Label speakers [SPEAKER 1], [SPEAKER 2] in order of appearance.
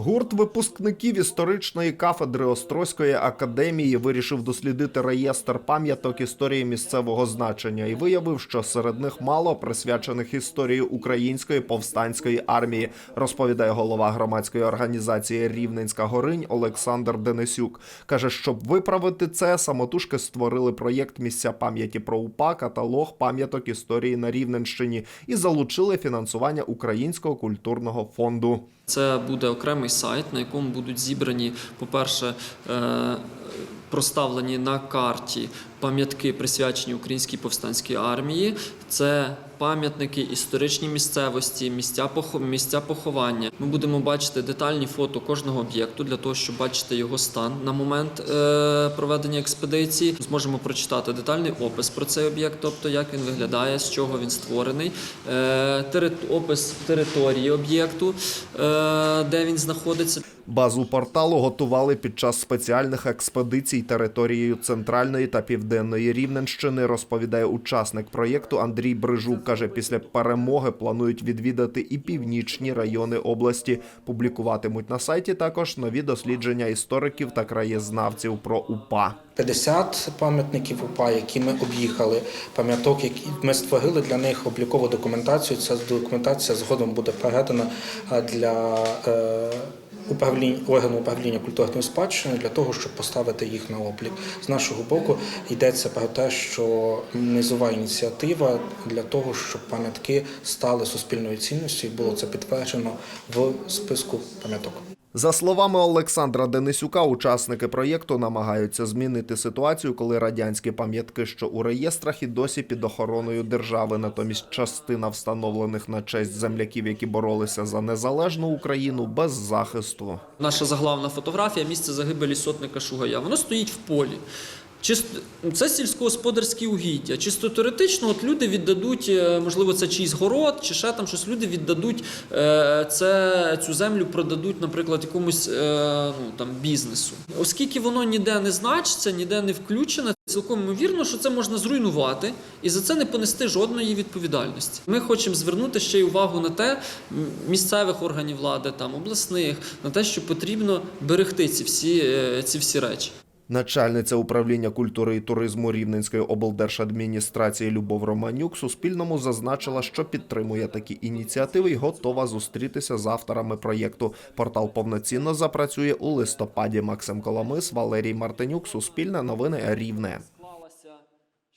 [SPEAKER 1] Гурт випускників історичної кафедри Острозької академії вирішив дослідити реєстр пам'яток історії місцевого значення і виявив, що серед них мало присвячених історії української повстанської армії, розповідає голова громадської організації Рівненська Горинь Олександр Денисюк. каже, щоб виправити це, самотужки створили проєкт місця пам'яті про УПА, каталог пам'яток історії на Рівненщині і залучили фінансування Українського культурного фонду.
[SPEAKER 2] Це буде окремий сайт, на якому будуть зібрані, по-перше, е, проставлені на карті пам'ятки, присвячені українській повстанській армії. Це пам'ятники, історичні місцевості, місця поховання. Ми будемо бачити детальні фото кожного об'єкту для того, щоб бачити його стан на момент е, проведення експедиції. Зможемо прочитати детальний опис про цей об'єкт, тобто як він виглядає, з чого він створений, е, опис території об'єкту, е, де він знаходиться.
[SPEAKER 1] Базу порталу готували під час спеціальних експедицій територією центральної та південної Рівненщини. Розповідає учасник проєкту Андрій Брижук. каже, після перемоги планують відвідати і північні райони області. Публікуватимуть на сайті також нові дослідження істориків та краєзнавців про УПА.
[SPEAKER 3] 50 пам'ятників УПА, які ми об'їхали, пам'яток, які ми створили для них облікову документацію. Ця документація згодом буде передана е, для управління органу управління культурної спадщини для того, щоб поставити їх на облік. З нашого боку йдеться про те, що низова ініціатива для того, щоб пам'ятки стали суспільною цінністю, і було це підтверджено в списку пам'яток.
[SPEAKER 1] За словами Олександра Денисюка, учасники проєкту намагаються змінити ситуацію, коли радянські пам'ятки, що у реєстрах, і досі під охороною держави. Натомість частина встановлених на честь земляків, які боролися за незалежну Україну, без захисту.
[SPEAKER 2] Наша заглавна фотографія місце загибелі сотника Шугая. Воно стоїть в полі. Це сільськогосподарські угіддя. Чисто теоретично, от люди віддадуть, е, можливо, це чийсь город, чи ще там щось. Люди віддадуть е, це, цю землю, продадуть, наприклад, якомусь е, ну, там, бізнесу. Оскільки воно ніде не значиться, ніде не включене, цілком ймовірно, що це можна зруйнувати і за це не понести жодної відповідальності. Ми хочемо звернути ще й увагу на те, місцевих органів влади, там обласних, на те, що потрібно берегти ці всі, ці всі речі.
[SPEAKER 1] Начальниця управління культури і туризму Рівненської облдержадміністрації Любов Романюк Суспільному зазначила, що підтримує такі ініціативи і готова зустрітися з авторами проєкту. Портал повноцінно запрацює у листопаді. Максим Коломис, Валерій Мартинюк, Суспільне новини Рівне.